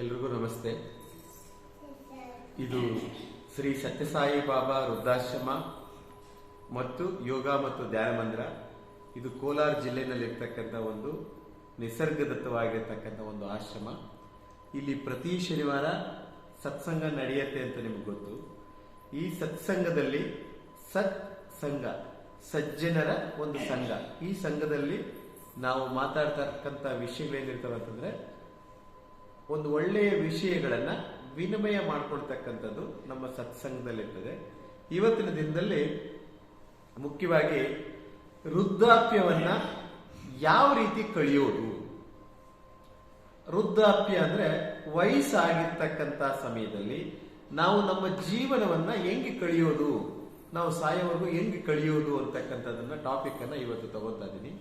ಎಲ್ರಿಗೂ ನಮಸ್ತೆ. ಇದು ಶ್ರೀ ಸತ್ಯಸಾಯಿ ಬಾಬಾ ವೃದ್ಧಾಶ್ರಮ ಮತ್ತು ಯೋಗ ಮತ್ತು ಧ್ಯಾನ ಮಂದಿರ. ಇದು ಕೋಲಾರ ಜಿಲ್ಲೆಯಲ್ಲಿರ್ತಕ್ಕಂಥ ಒಂದು ನಿಸರ್ಗದತ್ತವಾಗಿರ್ತಕ್ಕಂಥ ಒಂದು ಆಶ್ರಮ. ಇಲ್ಲಿ ಪ್ರತಿ ಶನಿವಾರ ಸತ್ಸಂಗ ನಡೆಯುತ್ತೆ ಅಂತ ನಿಮ್ಗೆ ಗೊತ್ತು. ಈ ಸತ್ಸಂಗದಲ್ಲಿ ಸತ್ ಸಂಘ, ಸಜ್ಜನರ ಒಂದು ಸಂಘ. ಈ ಸಂಘದಲ್ಲಿ ನಾವು ಮಾತಾಡ್ತಕ್ಕಂಥ ವಿಷಯಗಳೇನಿರ್ತವೆ ಅಂತಂದ್ರೆ ಒಂದು ಒಳ್ಳೆಯ ವಿಷಯಗಳನ್ನ ವಿನಿಮಯ ಮಾಡ್ಕೊಳ್ತಕ್ಕಂಥದ್ದು ನಮ್ಮ ಸತ್ಸಂಗದಲ್ಲಿರ್ತದೆ. ಇವತ್ತಿನ ದಿನದಲ್ಲಿ ಮುಖ್ಯವಾಗಿ ವೃದ್ಧಾಪ್ಯವನ್ನ ಯಾವ ರೀತಿ ಕಳೆಯೋದು? ವೃದ್ಧಾಪ್ಯ ಅಂದ್ರೆ ವಯಸ್ಸಾಗಿರ್ತಕ್ಕಂಥ ಸಮಯದಲ್ಲಿ ನಾವು ನಮ್ಮ ಜೀವನವನ್ನ ಹೆಂಗೆ ಕಳೆಯೋದು? ನಾವು ಸಾಯೋವರೆಗೂ ಹೆಂಗೆ ಕಳೆಯೋದು ಅಂತಕ್ಕಂಥದ್ದನ್ನ ಟಾಪಿಕ್ ಅನ್ನ ಇವತ್ತು ತಗೋತಾ ಇದ್ದೀನಿ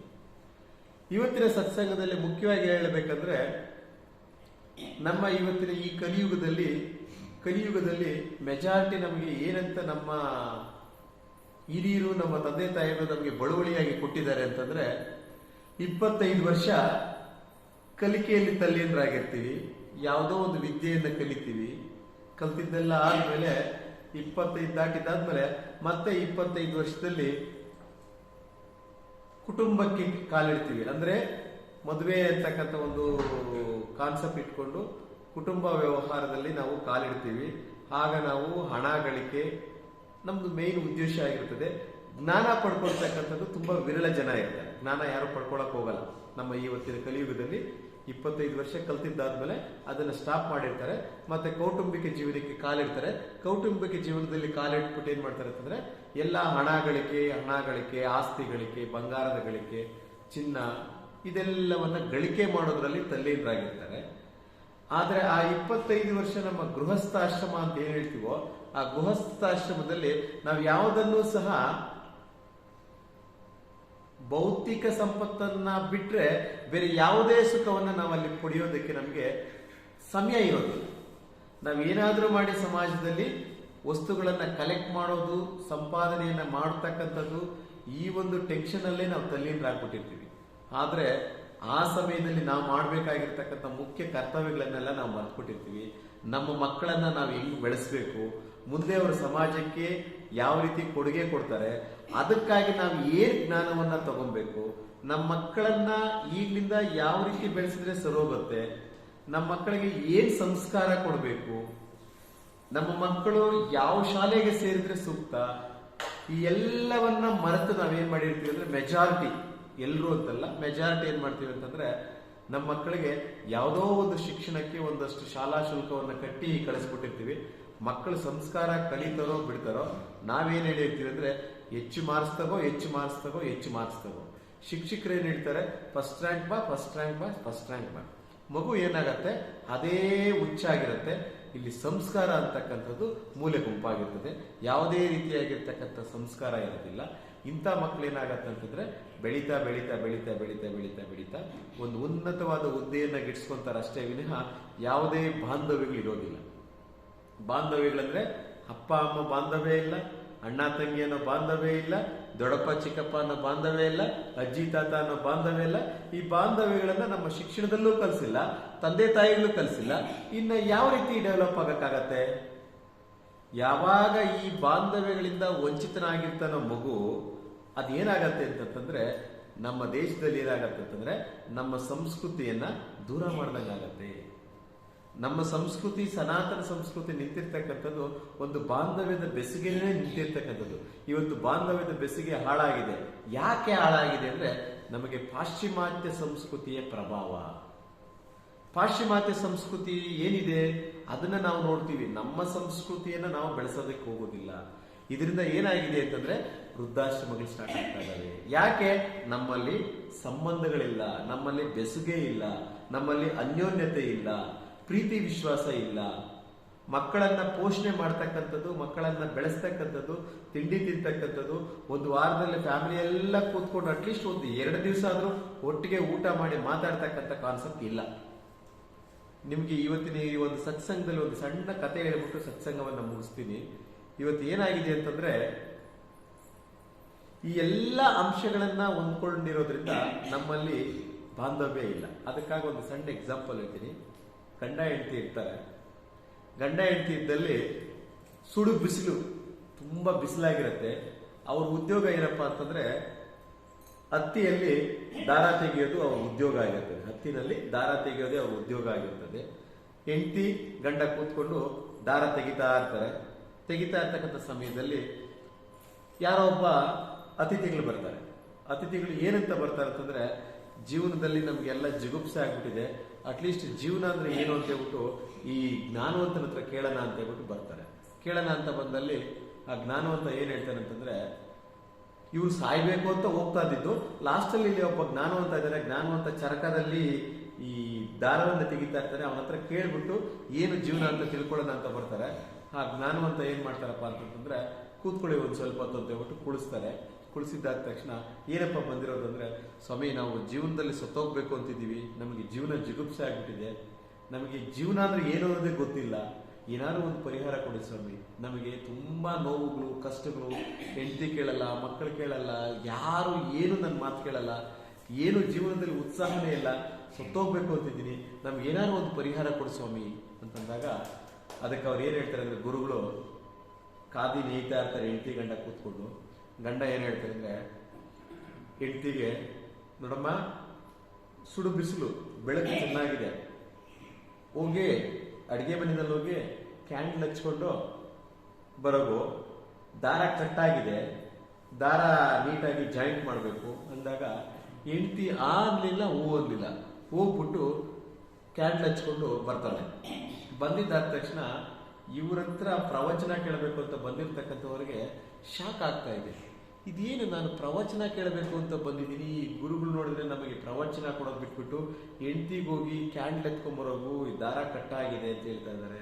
ಇವತ್ತಿನ ಸತ್ಸಂಗದಲ್ಲಿ ಮುಖ್ಯವಾಗಿ ಹೇಳಬೇಕಂದ್ರೆ ನಮ್ಮ ಇವತ್ತಿನ ಈ ಕಲಿಯುಗದಲ್ಲಿ ಕಲಿಯುಗದಲ್ಲಿ ಮೆಜಾರಿಟಿ ನಮಗೆ ಏನಂತ ನಮ್ಮ ಹಿರಿಯರು, ನಮ್ಮ ತಂದೆ ತಾಯಿಗಳು ನಮಗೆ ಬಳುವಳಿಯಾಗಿ ಕೊಟ್ಟಿದ್ದಾರೆ ಅಂತಂದ್ರೆ, ಇಪ್ಪತ್ತೈದು ವರ್ಷ ಕಲಿಕೆಯಲ್ಲಿ ತಲ್ಲೀನರಾಗಿರ್ತೀವಿ. ಯಾವುದೋ ಒಂದು ವಿದ್ಯೆಯನ್ನು ಕಲಿತೀವಿ. ಕಲ್ತಿದ್ದೆಲ್ಲ ಆದ್ಮೇಲೆ, ಇಪ್ಪತ್ತೈದು ದಾಟಿದಾದ್ಮೇಲೆ ಮತ್ತೆ ಇಪ್ಪತ್ತೈದು ವರ್ಷದಲ್ಲಿ ಕುಟುಂಬಕ್ಕೆ ಕಾಲಿಡ್ತೀವಿ. ಅಂದ್ರೆ ಮದುವೆ ಅಂತಕ್ಕಂಥ ಒಂದು ಕಾನ್ಸೆಪ್ಟ್ ಇಟ್ಕೊಂಡು ಕುಟುಂಬ ವ್ಯವಹಾರದಲ್ಲಿ ನಾವು ಕಾಲಿಡ್ತೀವಿ. ಆಗ ನಾವು ಹಣ ಗಳಿಕೆ ನಮ್ದು ಮೇನ್ ಉದ್ದೇಶ ಆಗಿರ್ತದೆ. ಜ್ಞಾನ ಪಡ್ಕೊಳ್ತಕ್ಕಂಥದ್ದು ತುಂಬಾ ವಿರಳ ಜನ ಇರ್ತಾರೆ. ಜ್ಞಾನ ಯಾರು ಪಡ್ಕೊಳಕ್ ಹೋಗಲ್ಲ. ನಮ್ಮ ಇವತ್ತಿನ ಕಲಿಯುಗದಲ್ಲಿ ಇಪ್ಪತ್ತೈದು ವರ್ಷ ಕಲ್ತಿದ್ದಾದ್ಮೇಲೆ ಅದನ್ನ ಸ್ಟಾಪ್ ಮಾಡಿರ್ತಾರೆ. ಮತ್ತೆ ಕೌಟುಂಬಿಕ ಜೀವನಕ್ಕೆ ಕಾಲಿಡ್ತಾರೆ. ಕೌಟುಂಬಿಕ ಜೀವನದಲ್ಲಿ ಕಾಲಿಟ್ಬಿಟ್ಟು ಏನ್ ಮಾಡ್ತಾರೆ ಅಂತಂದ್ರೆ ಎಲ್ಲ ಹಣ ಗಳಿಕೆ ಹಣ ಗಳಿಕೆ, ಆಸ್ತಿ ಗಳಿಕೆ, ಬಂಗಾರದ ಗಳಿಕೆ, ಚಿನ್ನ ಇದೆಲ್ಲವನ್ನ ಗಳಿಕೆ ಮಾಡೋದ್ರಲ್ಲಿ ತಲ್ಲೀನರಾಗಿರ್ತಾರೆ. ಆದರೆ ಆ ಇಪ್ಪತ್ತೈದು ವರ್ಷ ನಮ್ಮ ಗೃಹಸ್ಥಾಶ್ರಮ ಅಂತ ಏನು ಹೇಳ್ತೀವೋ, ಆ ಗೃಹಸ್ಥಾಶ್ರಮದಲ್ಲಿ ನಾವು ಯಾವುದನ್ನು ಸಹ ಭೌತಿಕ ಸಂಪತ್ತನ್ನ ಬಿಟ್ರೆ ಬೇರೆ ಯಾವುದೇ ಸುಖವನ್ನ ಅಲ್ಲಿ ಪಡೆಯೋದಕ್ಕೆ ನಮಗೆ ಸಮಯ ಇರೋದಿಲ್ಲ. ಏನಾದರೂ ಮಾಡಿ ಸಮಾಜದಲ್ಲಿ ವಸ್ತುಗಳನ್ನ ಕಲೆಕ್ಟ್ ಮಾಡೋದು, ಸಂಪಾದನೆಯನ್ನು ಮಾಡ್ತಕ್ಕಂಥದ್ದು ಈ ಒಂದು ಟೆನ್ಷನ್ ಅಲ್ಲೇ ನಾವು ತಲ್ಲೀನರಾಗ್ಬಿಟ್ಟಿರ್ತೀವಿ. ಆದ್ರೆ ಆ ಸಮಯದಲ್ಲಿ ನಾವು ಮಾಡಬೇಕಾಗಿರ್ತಕ್ಕಂಥ ಮುಖ್ಯ ಕರ್ತವ್ಯಗಳನ್ನೆಲ್ಲ ನಾವು ಮರ್ತ್ಬಿಟ್ಟಿರ್ತೀವಿ ನಮ್ಮ ಮಕ್ಕಳನ್ನ ನಾವು ಹೆಂಗ್ ಬೆಳೆಸ್ಬೇಕು? ಮುಂದೆ ಅವರು ಸಮಾಜಕ್ಕೆ ಯಾವ ರೀತಿ ಕೊಡುಗೆ ಕೊಡ್ತಾರೆ? ಅದಕ್ಕಾಗಿ ನಾವು ಏನ್ ಜ್ಞಾನವನ್ನ ತಗೊಬೇಕು? ನಮ್ಮ ಮಕ್ಕಳನ್ನ ಈಗಿನಿಂದ ಯಾವ ರೀತಿ ಬೆಳೆಸಿದ್ರೆ ಸರೋಗುತ್ತೆ ನಮ್ಮ ಮಕ್ಕಳಿಗೆ ಏನ್ ಸಂಸ್ಕಾರ ಕೊಡಬೇಕು? ನಮ್ಮ ಮಕ್ಕಳು ಯಾವ ಶಾಲೆಗೆ ಸೇರಿದ್ರೆ ಸೂಕ್ತ? ಈ ಎಲ್ಲವನ್ನ ಮರೆತು ನಾವೇನ್ ಮಾಡಿರ್ತೀವಿ ಅಂದ್ರೆ ಮೆಜಾರಿಟಿ. ಎಲ್ಲರೂ ಅಂತಲ್ಲ ಮೆಜಾರಿಟಿ ಏನು ಮಾಡ್ತೀವಿ ಅಂತಂದ್ರೆ ನಮ್ಮ ಮಕ್ಕಳಿಗೆ ಯಾವುದೋ ಒಂದು ಶಿಕ್ಷಣಕ್ಕೆ ಒಂದಷ್ಟು ಶಾಲಾ ಶುಲ್ಕವನ್ನು ಕಟ್ಟಿ ಕಳಿಸ್ಬಿಟ್ಟಿರ್ತೀವಿ. ಮಕ್ಕಳು ಸಂಸ್ಕಾರ ಕಲಿತಾರೋ ಬಿಡ್ತಾರೋ, ನಾವೇನ್ ಹೇಳಿರ್ತೀವಿ ಅಂದ್ರೆ, ಹೆಚ್ಚು ಮಾರ್ಕ್ಸ್ ತಗೋ, ಹೆಚ್ಚು ಮಾರ್ಕ್ಸ್ ತಗೋ, ಹೆಚ್ಚು ಮಾರ್ಕ್ಸ್ ತಗೋ. ಶಿಕ್ಷಕರು ಏನು ಹೇಳ್ತಾರೆ ಫಸ್ಟ್ ರ್ಯಾಂಕ್ ಬಾ ಫಸ್ಟ್ ರ್ಯಾಂಕ್ ಬಾ ಫಸ್ಟ್ ರ್ಯಾಂಕ್ ಬಾ. ಮಗು ಏನಾಗತ್ತೆ, ಅದೇ ಹುಚ್ಚಾಗಿರುತ್ತೆ ಇಲ್ಲಿ ಸಂಸ್ಕಾರ ಅಂತಕ್ಕಂಥದ್ದು ಮೂಲೆ ಗುಂಪಾಗಿರ್ತದೆ. ಯಾವುದೇ ರೀತಿಯಾಗಿರ್ತಕ್ಕಂಥ ಸಂಸ್ಕಾರ ಇರೋದಿಲ್ಲ. ಇಂಥ ಮಕ್ಕಳು ಏನಾಗತ್ತೆ ಅಂತಂದ್ರೆ ಬೆಳೀತಾ ಬೆಳೀತಾ ಬೆಳೀತಾ ಬೆಳೀತಾ ಬೆಳೀತಾ ಬೆಳೀತಾ ಒಂದು ಉನ್ನತವಾದ ಹುದ್ದೆಯನ್ನ ಗಿಟ್ಸ್ಕೊಂತಾರೆ ಅಷ್ಟೇ ವಿನಃ ಯಾವುದೇ ಬಾಂಧವ್ಯಗಳು ಇರೋದಿಲ್ಲ. ಬಾಂಧವ್ಯಗಳಂದ್ರೆ ಅಪ್ಪ, ಅಮ್ಮ ಬಾಂಧವ್ಯ ಇಲ್ಲ, ಅಣ್ಣ, ತಂಗಿ ಅನ್ನೋ ಬಾಂಧವ್ಯ ಇಲ್ಲ, ದೊಡ್ಡಪ್ಪ, ಚಿಕ್ಕಪ್ಪ ಅನ್ನೋ ಬಾಂಧವ್ಯ ಇಲ್ಲ, ಅಜ್ಜಿ, ತಾತ ಅನ್ನೋ ಬಾಂಧವ್ಯ ಇಲ್ಲ. ಈ ಬಾಂಧವ್ಯಗಳನ್ನ ನಮ್ಮ ಶಿಕ್ಷಣದಲ್ಲೂ ಕಲಿಸಿಲ್ಲ, ತಂದೆ, ತಾಯಿಗಳು ಕಲಿಸಿಲ್ಲ. ಇನ್ನು ಯಾವ ರೀತಿ ಡೆವಲಪ್ ಆಗಕ್ಕಾಗತ್ತೆ? ಯಾವಾಗ ಈ ಬಾಂಧವ್ಯಗಳಿಂದ ವಂಚಿತನಾಗಿರ್ತಾನೋ ಮಗು ಅದೇನಾಗತ್ತೆ ಅಂತಂದ್ರೆ ನಮ್ಮ ದೇಶದಲ್ಲಿ ಏನಾಗತ್ತೆ ಅಂತಂದ್ರೆ, ನಮ್ಮ ಸಂಸ್ಕೃತಿಯನ್ನ ದೂರ ಮಾಡ್ದಂಗಾಗತ್ತೆ. ನಮ್ಮ ಸಂಸ್ಕೃತಿ, ಸನಾತನ ಸಂಸ್ಕೃತಿ ನಿಂತಿರ್ತಕ್ಕಂಥದ್ದು ಒಂದು ಬಾಂಧವ್ಯದ ಬೆಸುಗೆನೇ ನಿಂತಿರ್ತಕ್ಕಂಥದ್ದು. ಇವತ್ತು ಬಾಂಧವ್ಯದ ಬೆಸಿಗೆ ಹಾಳಾಗಿದೆ. ಯಾಕೆ ಹಾಳಾಗಿದೆ ಅಂದ್ರೆ, ನಮಗೆ ಪಾಶ್ಚಿಮಾತ್ಯ ಸಂಸ್ಕೃತಿಯ ಪ್ರಭಾವ. ಪಾಶ್ಚಿಮಾತ್ಯ ಸಂಸ್ಕೃತಿ ಏನಿದೆ? ಅದನ್ನ ನಾವು ನೋಡ್ತೀವಿ. ನಮ್ಮ ಸಂಸ್ಕೃತಿಯನ್ನ ನಾವು ಬೆಳೆಸೋದಕ್ಕೆ ಹೋಗೋದಿಲ್ಲ. ಇದರಿಂದ ಏನಾಗಿದೆ ಅಂತಂದ್ರೆ ವೃದ್ಧಾಶ್ರಮಗಳು ಸ್ಟಾರ್ಟ್ ಆಗ್ತಾ ಇದ್ದಾವೆ ಯಾಕೆ? ನಮ್ಮಲ್ಲಿ ಸಂಬಂಧಗಳಿಲ್ಲ, ನಮ್ಮಲ್ಲಿ ಬೆಸುಗೆ ಇಲ್ಲ, ನಮ್ಮಲ್ಲಿ ಅನ್ಯೋನ್ಯತೆ ಇಲ್ಲ, ಪ್ರೀತಿ ವಿಶ್ವಾಸ ಇಲ್ಲ. ಮಕ್ಕಳನ್ನ ಪೋಷಣೆ ಮಾಡ್ತಕ್ಕಂಥದ್ದು, ಮಕ್ಕಳನ್ನ ಬೆಳೆಸ್ತಕ್ಕಂಥದ್ದು, ತಿಂಡಿ ತಿಂತಕ್ಕಂಥದ್ದು, ಒಂದು ವಾರದಲ್ಲಿ ಫ್ಯಾಮಿಲಿ ಎಲ್ಲ ಕೂತ್ಕೊಂಡು ಅಟ್ಲೀಸ್ಟ್ ಒಂದು ಎರಡು ದಿವಸ ಆದರೂ ಒಟ್ಟಿಗೆ ಊಟ ಮಾಡಿ ಮಾತಾಡ್ತಕ್ಕಂಥ ಕಾನ್ಸೆಪ್ಟ್ ಇಲ್ಲ. ನಿಮಗೆ ಇವತ್ತಿನ ಈ ಒಂದು ಸತ್ಸಂಗದಲ್ಲಿ ಒಂದು ಸಣ್ಣ ಕತೆ ಹೇಳ್ಬಿಟ್ಟು ಸತ್ಸಂಗವನ್ನು ಮುಗಿಸ್ತೀನಿ. ಇವತ್ತು ಏನಾಗಿದೆ ಅಂತಂದ್ರೆ, ಈ ಎಲ್ಲ ಅಂಶಗಳನ್ನ ಹೊಂದ್ಕೊಂಡಿರೋದ್ರಿಂದ ನಮ್ಮಲ್ಲಿ ಬಾಂಧವ್ಯ ಇಲ್ಲ. ಅದಕ್ಕಾಗಿ ಒಂದು ಸಣ್ಣ ಎಕ್ಸಾಂಪಲ್ ಹೇಳ್ತೀನಿ. ಗಂಡ ಹೆಂಡತಿ ಇರ್ತಾರೆ. ಗಂಡ ಹೆಂಡತಿ ಇದ್ದಲ್ಲಿ ಸುಡು ಬಿಸಿಲು ತುಂಬಾ ಬಿಸಿಲಾಗಿರುತ್ತೆ. ಅವ್ರ ಉದ್ಯೋಗ ಏನಪ್ಪ ಅಂತಂದ್ರೆ, ಹತ್ತಿಯಲ್ಲಿ ದಾರ ತೆಗೆಯೋದು ಅವ್ರ ಉದ್ಯೋಗ ಆಗಿರ್ತದೆ. ಹತ್ತಿನಲ್ಲಿ ದಾರ ತೆಗೆಯೋದೇ ಅವ್ರ ಉದ್ಯೋಗ ಆಗಿರ್ತದೆ. ಹೆಂಡತಿ ಗಂಡ ಕೂತ್ಕೊಂಡು ದಾರ ತೆಗಿತಾ ಇರ್ತಾರೆ. ತೆಗಿತಾ ಇರ್ತಕ್ಕಂಥ ಸಮಯದಲ್ಲಿ ಯಾರೋ ಒಬ್ಬ ಅತಿಥಿಗಳು ಬರ್ತಾರೆ. ಅತಿಥಿಗಳು ಏನಂತ ಬರ್ತಾರೆ ಅಂತಂದ್ರೆ, ಜೀವನದಲ್ಲಿ ನಮಗೆಲ್ಲ ಜಿಗುಪ್ಸೆ ಆಗ್ಬಿಟ್ಟಿದೆ. ಅಟ್ಲೀಸ್ಟ್ ಜೀವನ ಅಂದ್ರೆ ಏನು ಅಂತ ಹೇಳ್ಬಿಟ್ಟು, ಈ ಜ್ಞಾನವಂತನ ಹತ್ರ ಕೇಳೋಣ ಅಂತ ಹೇಳ್ಬಿಟ್ಟು ಬರ್ತಾರೆ. ಕೇಳೋಣ ಅಂತ ಬಂದಲ್ಲಿ ಆ ಜ್ಞಾನವಂತ ಏನ್ ಹೇಳ್ತಾನೆ ಅಂತಂದ್ರೆ, ಇವ್ರು ಸಾಯ್ಬೇಕು ಅಂತ ಹೋಗ್ತಾ ಇದ್ದಿದ್ದು. ಲಾಸ್ಟ್ ಅಲ್ಲಿ ಇಲ್ಲಿ ಒಬ್ಬ ಜ್ಞಾನವಂತ ಇದ್ದಾರೆ ಜ್ಞಾನವಂತ ಚರಕದಲ್ಲಿ ಈ ದಾರವನ್ನು ತೆಗಿತಾ ಇರ್ತಾರೆ. ಅವನ ಹತ್ರ ಕೇಳ್ಬಿಟ್ಟು, ಏನು ಜೀವನ ಅಂತ ತಿಳ್ಕೊಳ್ಳೋಣ ಅಂತ ಬರ್ತಾರೆ. ಆ ಜ್ಞಾನವಂತ ಏನ್ ಮಾಡ್ತಾರಪ್ಪ ಅಂತಂದ್ರೆ ಕೂತ್ಕೊಳ್ಳಿ ಒಂದು ಸ್ವಲ್ಪ ಹೊತ್ತು ಅಂತ ಹೇಳ್ಬಿಟ್ಟು ಕುಳಿಸ್ತಾರೆ. ಕುಳಿಸಿದ್ದಾದ ತಕ್ಷಣ ಏನಪ್ಪ ಬಂದಿರೋದು ಅಂದ್ರೆ ಸ್ವಾಮಿ, ನಾವು ಜೀವನದಲ್ಲಿ ಸತ್ತೋಗ್ಬೇಕು ಅಂತಿದ್ದೀವಿ. ನಮಗೆ ಜೀವನ ಜಿಗುಪ್ಸೆ ಆಗ್ಬಿಟ್ಟಿದೆ. ನಮಗೆ ಜೀವನ ಅಂದ್ರೆ ಏನು ಅನ್ನೋದೇ ಗೊತ್ತಿಲ್ಲ. ಏನಾದ್ರು ಒಂದು ಪರಿಹಾರ ಕೊಡಿ ಸ್ವಾಮಿ. ನಮಗೆ ತುಂಬಾ ನೋವುಗಳು, ಕಷ್ಟಗಳು. ಹೆಂಡತಿ ಕೇಳಲ್ಲ, ಮಕ್ಕಳು ಕೇಳಲ್ಲ, ಯಾರು ಏನು ನನ್ನ ಮಾತು ಕೇಳಲ್ಲ. ಏನು ಜೀವನದಲ್ಲಿ ಉತ್ಸಾಹನೇ ಇಲ್ಲ. ಸತ್ತೋಗ್ಬೇಕು ಅಂತಿದ್ದೀನಿ. ನಮ್ಗೆ ಏನಾದ್ರು ಒಂದು ಪರಿಹಾರ ಕೊಡಿ ಸ್ವಾಮಿ. ಅಂತಂದಾಗ ಅದಕ್ಕೆ ಅವ್ರು ಏನ್ ಹೇಳ್ತಾರೆ ಅಂದ್ರೆ, ಗುರುಗಳು ಕಾದಿ ನೇಯ್ತಾ ಇರ್ತಾರೆ, ಹೆಂಡತಿ ಗಂಡ ಕೂತ್ಕೊಂಡು. ಗಂಡ ಏನ್ ಹೇಳ್ತಾರೆ ಅಂದ್ರೆ, ಹೆಂಡತಿಗೆ, ನೋಡಮ್ಮ, ಸುಡು ಬಿಸಿಲು, ಬೆಳಕು ಚೆನ್ನಾಗಿದೆ. ಹೋಗಿ, ಅಡಿಗೆ ಮನೆಯಲ್ಲಿ ಹೋಗಿ ಕ್ಯಾಂಡಲ್ ಹಚ್ಕೊಂಡು ಬರೋಗು, ದಾರ ಕಟ್ಟಾಗಿದೆ, ದಾರ ನೀಟಾಗಿ ಜಾಯಿಂಟ್ ಮಾಡಬೇಕು ಅಂದಾಗ, ಹೆಂಡತಿ ಆಗ್ಲಿಲ್ಲ, ಹೂ ಹೋಗ್ಬಿಟ್ಟು ಕ್ಯಾಂಡಲ್ ಹಚ್ಕೊಂಡು ಬರ್ತಾಳೆ. ಬಂದಿದ್ದಾದ ತಕ್ಷಣ ಇವ್ರ ಹತ್ರ ಪ್ರವಚನ ಕೇಳಬೇಕು ಅಂತ ಬಂದಿರತಕ್ಕಂಥವ್ರಿಗೆ ಶಾಕ್ ಆಗ್ತಾ ಇದೆ. ಇದೇನು ನಾನು ಪ್ರವಚನ ಕೇಳಬೇಕು ಅಂತ ಬಂದಿದ್ದೀನಿ? ಈ ಗುರುಗಳು ನೋಡಿದ್ರೆ ನಮಗೆ ಪ್ರವಚನ ಕೊಡೋದು ಬಿಟ್ಬಿಟ್ಟು ಹೆಂಡತಿಗೆ ಹೋಗಿ ಕ್ಯಾಂಡಲ್ ಎತ್ಕೊಂಬರೋಗು ಈ ದಾರ ಕಟ್ಟಾಗಿದೆ ಅಂತ ಹೇಳ್ತಾ ಇದ್ದಾರೆ.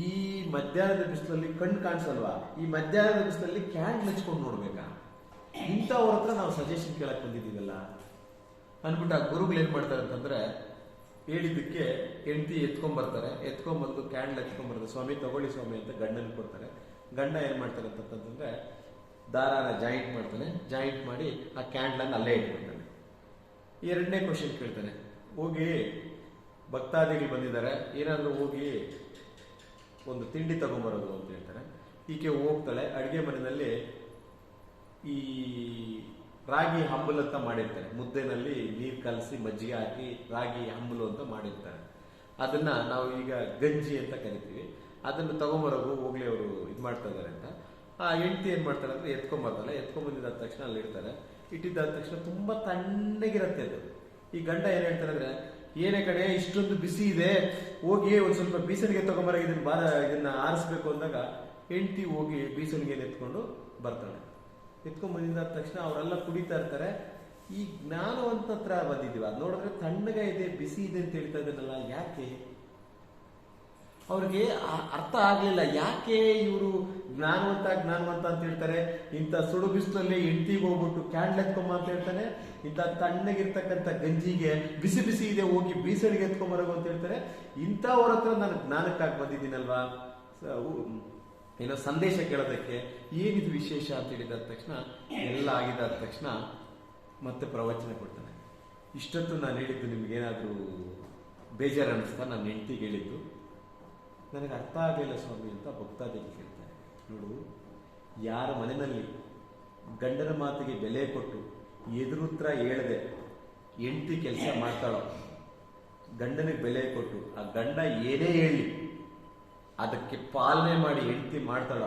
ಈ ಮಧ್ಯಾಹ್ನದ ಬಿಸಿಲಲ್ಲಿ ಕಣ್ಣು ಕಾಣಿಸಲ್ವಾ? ಈ ಮಧ್ಯಾಹ್ನದ ಬಿಸಿಲಲ್ಲಿ ಕ್ಯಾಂಡಲ್ ಹಚ್ಕೊಂಡು ನೋಡ್ಬೇಕಾ? ಇಂಥವ್ರ ಹತ್ರ ನಾವು ಸಜೆಷನ್ ಕೇಳಕ್ ಬಂದಿದ್ದೀವಲ್ಲ? ಅಂದ್ಬಿಟ್ಟು ಆ ಗುರುಗಳು ಏನ್ ಮಾಡ್ತಾರೆ ಅಂತಂದ್ರೆ ಹೇಳಿದ್ದಕ್ಕೆ ಹೆಂಡತಿ ಎತ್ಕೊಂಡ್ಬರ್ತಾರೆ ಬರ್ತಾರೆ. ಎತ್ಕೊಂಡ್ ಬಂದು ಕ್ಯಾಂಡಲ್ ಎತ್ಕೊಂಡ್ ಬರ್ತಾರೆ ಸ್ವಾಮಿ, ತಗೊಳ್ಳಿ ಸ್ವಾಮಿ ಅಂತ ಗಂಡನ ಕೊಡ್ತಾರೆ. ಗಂಡ ಏನು ಮಾಡ್ತಾರೆ ಅಂತಂತಂದ್ರೆ ದಾರಾನ ಜಾಯಿಂಟ್ ಮಾಡ್ತಾನೆ. ಜಾಯಿಂಟ್ ಮಾಡಿ ಆ ಕ್ಯಾಂಡಲನ್ನು ಅಲ್ಲೇ ಇಟ್ಕೊಳ್ತಾನೆ. ಎರಡನೇ ಕ್ವಶನ್ ಕೇಳ್ತಾನೆ. ಹೋಗಿ ಭಕ್ತಾದಿಗಳು ಬಂದಿದ್ದಾರೆ. ಏನಾದರೂ ಹೋಗಿ ಒಂದು ತಿಂಡಿ ತಗೊಂಬರೋದು ಅಂತ ಹೇಳ್ತಾರೆ. ಈಕೆ ಹೋಗ್ತಾಳೆ. ಅಡುಗೆ ಮನೆಯಲ್ಲಿ ಈ ರಾಗಿ ಹಂಬಲು ಅಂತ ಮಾಡಿರ್ತಾರೆ. ಮುದ್ದೆನಲ್ಲಿ ನೀರು ಕಲಸಿ ಮಜ್ಜಿಗೆ ಹಾಕಿ ರಾಗಿ ಹಂಬಲು ಅಂತ ಮಾಡಿರ್ತಾರೆ. ಅದನ್ನ ನಾವು ಈಗ ಗಂಜಿ ಅಂತ ಕರಿತೀವಿ. ಅದನ್ನು ತಗೊಂಬರೋಗು ಹೋಗ್ಲಿ ಅವರು ಇದು ಮಾಡ್ತಾ ಇದಾರೆ ಅಂತ. ಆ ಹೆಂಡತಿ ಏನ್ ಮಾಡ್ತಾರೆ ಅಂದ್ರೆ ಎತ್ಕೊಂಬರ್ತಾರೆ ಎತ್ಕೊಂಬಂದಿದ್ದಾದ ತಕ್ಷಣ ಅಲ್ಲಿ ಇಡ್ತಾರೆ ಇಟ್ಟಿದ್ದಾದ ತಕ್ಷಣ ತುಂಬಾ ತಣ್ಣಗಿರತ್ತೆ ಅದು. ಈ ಗಂಡ ಏನ್ ಹೇಳ್ತಾರೆ ಅಂದ್ರೆ, ಏನೇ ಕಡೆ ಇಷ್ಟೊಂದು ಬಿಸಿ ಇದೆ. ಹೋಗಿ ಒಂದ್ ಸ್ವಲ್ಪ ಬೀಸಣಿಗೆ ತಗೊಂಬರ, ಇದನ್ನ ಬಾರ, ಇದನ್ನ ಆರಿಸ್ಬೇಕು ಅಂದಾಗ ಹೆಂಡತಿ ಹೋಗಿ ಬೀಸಣಿಗೆ ಎತ್ಕೊಂಡು ಬರ್ತಾಳೆ. ಎತ್ಕೊಂಡ್ ಬಂದಿದ್ದ ತಕ್ಷಣ ಅವರೆಲ್ಲ ಕುಡಿತಾ ಇರ್ತಾರೆ. ಈ ಜ್ಞಾನವಂತ ಹತ್ರ ಬಂದಿದ್ದೀವಿ. ಅದ್ ನೋಡಿದ್ರೆ ತಣ್ಣಗ ಇದೆ, ಬಿಸಿ ಇದೆ ಅಂತ ಹೇಳ್ತಾ ಇದ್ದಾನಲ್ಲ ಯಾಕೆ? ಅವ್ರಿಗೆ ಅರ್ಥ ಆಗ್ಲಿಲ್ಲ. ಯಾಕೆ ಇವರು ಜ್ಞಾನವಂತ ಜ್ಞಾನವಂತ ಅಂತ ಹೇಳ್ತಾರೆ? ಇಂಥ ಸುಡು ಬಿಸಿಲಲ್ಲಿ ಹೆಂಡತಿಗೆ ಹೋಗ್ಬಿಟ್ಟು ಕ್ಯಾಂಡ್ಲ್ ಎತ್ಕೊಂಬ ಅಂತ ಹೇಳ್ತಾನೆ. ಇಂಥ ತಣ್ಣಗಿರ್ತಕ್ಕಂಥ ಗಂಜಿಗೆ ಬಿಸಿ ಬಿಸಿ ಇದೆ, ಹೋಗಿ ಬೀಸಣಿಗೆ ಎತ್ಕೊಂಬರೋಗು ಅಂತ ಹೇಳ್ತಾರೆ. ಇಂಥವ್ರ ಹತ್ರ ನಾನು ಜ್ಞಾನಕ್ಕಾಗಿ ಬಂದಿದ್ದೀನಲ್ವಾ? ಏನೋ ಸಂದೇಶ ಕೇಳೋದಕ್ಕೆ ಏನಿದು ವಿಶೇಷ ಅಂತ ಹೇಳಿದ ತಕ್ಷಣ, ಎಲ್ಲ ಆಗಿದಾದ ತಕ್ಷಣ ಮತ್ತೆ ಪ್ರವಚನ ಕೊಡ್ತಾನೆ. ಇಷ್ಟೊತ್ತು ನಾನು ಹೇಳಿದ್ದು ನಿಮ್ಗೇನಾದ್ರೂ ಬೇಜಾರು ಅನ್ನಿಸ್ತಾ ನಾನು ಹೆಂಡತಿಗೆ ಹೇಳಿದ್ದು? ನನಗೆ ಅರ್ಥ ಆಗಲಿಲ್ಲ ಸ್ವಾಮಿ ಅಂತ ಭಕ್ತಾದಿ ಕೇಳ್ತಾರೆ ನೋಡು, ಯಾರ ಮನೆಯಲ್ಲಿ ಗಂಡನ ಮಾತಿಗೆ ಬೆಲೆ ಕೊಟ್ಟು ಎದುರುತ್ರ ಹೇಳದೆ ಹೆಂಡತಿ ಕೆಲಸ ಮಾಡ್ತಾಳೋ, ಗಂಡನಿಗೆ ಬೆಲೆ ಕೊಟ್ಟು ಆ ಗಂಡ ಏನೇ ಹೇಳಿ ಅದಕ್ಕೆ ಪಾಲನೆ ಮಾಡಿ ಹೆಂಡತಿ ಮಾಡ್ತಾಳ.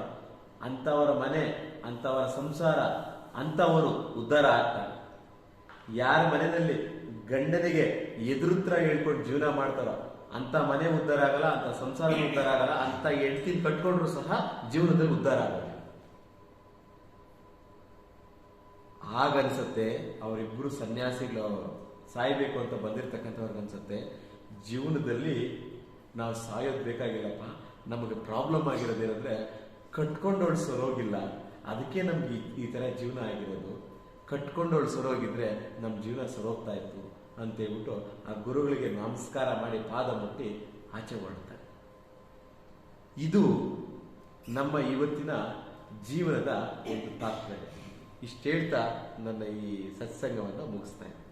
ಅಂಥವರ ಮನೆ ಅಂಥವರ ಸಂಸಾರ ಅಂಥವರು ಉದ್ಧಾರ ಆಗ್ತಾರೆ. ಯಾರ ಮನೆಯಲ್ಲಿ ಗಂಡನಿಗೆ ಎದುರುತ್ರ ಹೇಳ್ಕೊಂಡು ಜೀವನ ಮಾಡ್ತಾರೋ, ಅಂತ ಮನೆ ಉದ್ಧಾರ ಆಗಲ್ಲ, ಅಂತ ಸಂಸಾರ ಉದ್ಧಾರ ಆಗಲ್ಲ, ಅಂತ ಹೆಂಡತಿ ಕಟ್ಕೊಂಡ್ರು ಸಹ ಜೀವನದಲ್ಲಿ ಉದ್ಧಾರ ಆಗಲ್ಲ ಆಗನ್ಸತ್ತೆ ಅವರಿಬ್ಬರು ಸನ್ಯಾಸಿಗಳು ಸಾಯ್ಬೇಕು ಅಂತ ಬಂದಿರತಕ್ಕಂಥವ್ರಿಗೆ ಅನ್ಸುತ್ತೆ ಜೀವನದಲ್ಲಿ ನಾವು ಸಾಯೋದು ಬೇಕಾಗಿಲ್ಲಪ್ಪ. ನಮಗೆ ಪ್ರಾಬ್ಲಮ್ ಆಗಿರೋದೇನಂದ್ರೆ ಕಟ್ಕೊಂಡವಳು ಸರೋಗಿಲ್ಲ. ಅದಕ್ಕೆ ನಮ್ಗೆ ಈ- ತರ ಜೀವನ ಆಗಿರೋದು. ಕಟ್ಕೊಂಡವಳು ಸರೋಗಿದ್ರೆ ನಮ್ಮ ಜೀವನ ಸರೋಗ್ತಾ ಇತ್ತು ಅಂತ ಹೇಳ್ಬಿಟ್ಟು ಆ ಗುರುಗಳಿಗೆ ನಮಸ್ಕಾರ ಮಾಡಿ ಪಾದ ಮುಟ್ಟಿ ಆಚೆ ಹೊರಡ್ತಾರೆ ಇದು ನಮ್ಮ ಇವತ್ತಿನ ಜೀವನದ ಒಂದು ತಾತ್ಪರ್ಯ. ಇಷ್ಟು ಹೇಳ್ತಾ ನನ್ನ ಈ ಸತ್ಸಂಗವನ್ನು ಮುಗಿಸ್ತಾ ಇದ್ದೀನಿ.